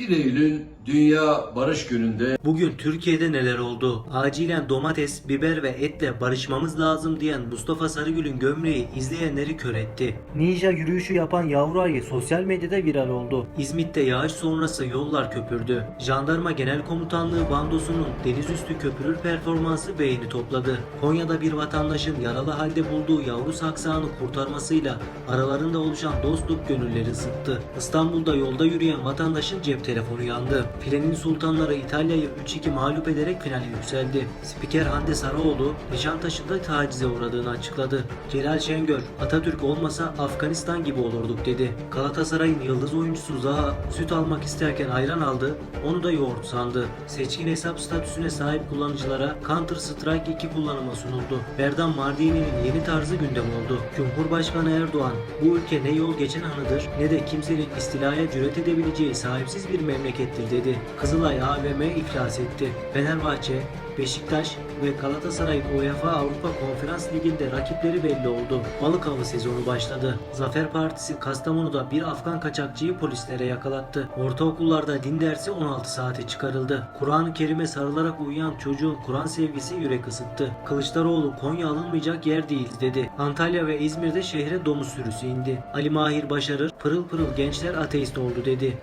1 Eylül Dünya Barış Günü'nde Bugün Türkiye'de neler oldu? Acilen domates, biber ve etle barışmamız lazım diyen Mustafa Sarıgül'ün gömleği izleyenleri kör etti. Ninja yürüyüşü yapan yavru ayı sosyal medyada viral oldu. İzmit'te yağış sonrası yollar köpürdü. Jandarma Genel Komutanlığı bandosunun denizüstü köpürür performansı beğeni topladı. Konya'da bir vatandaşın yaralı halde bulduğu yavru saksağını kurtarmasıyla aralarında oluşan dostluk gönülleri ısıttı. İstanbul'da yolda yürüyen vatandaşın cep telefonu yandı. Filenin sultanları İtalya'yı 3-2 mağlup ederek finale yükseldi. Spiker Hande Sarıoğlu, Nişantaşı'nda tacize uğradığını açıkladı. Celal Şengör, Atatürk olmasa Afganistan gibi olurduk dedi. Galatasaray'ın yıldız oyuncusu Zaha süt almak isterken ayran aldı, onu da yoğurt sandı. Seçkin hesap statüsüne sahip kullanıcılara Counter Strike 2 kullanıma sunuldu. Berdan Mardini'nin yeni tarzı gündem oldu. Cumhurbaşkanı Erdoğan, bu ülke ne yol geçen hanıdır ne de kimsenin istilaya cüret edebileceği sahipsiz bir memlekettir dedi. Kızılay AVM iflas etti. Fenerbahçe, Beşiktaş ve Galatasaray'ın UEFA Avrupa Konferans Ligi'nde rakipleri belli oldu. Balık avı sezonu başladı. Zafer Partisi Kastamonu'da bir Afgan kaçakçıyı polislere yakalattı. Ortaokullarda din dersi 16 saate çıkarıldı. Kur'an-ı Kerim'e sarılarak uyuyan çocuğun Kur'an sevgisi yürek ısıttı. Kılıçdaroğlu Konya alınmayacak yer değil dedi. Antalya ve İzmir'de şehre domuz sürüsü indi. Ali Mahir Başarır pırıl pırıl gençler ateist oldu dedi.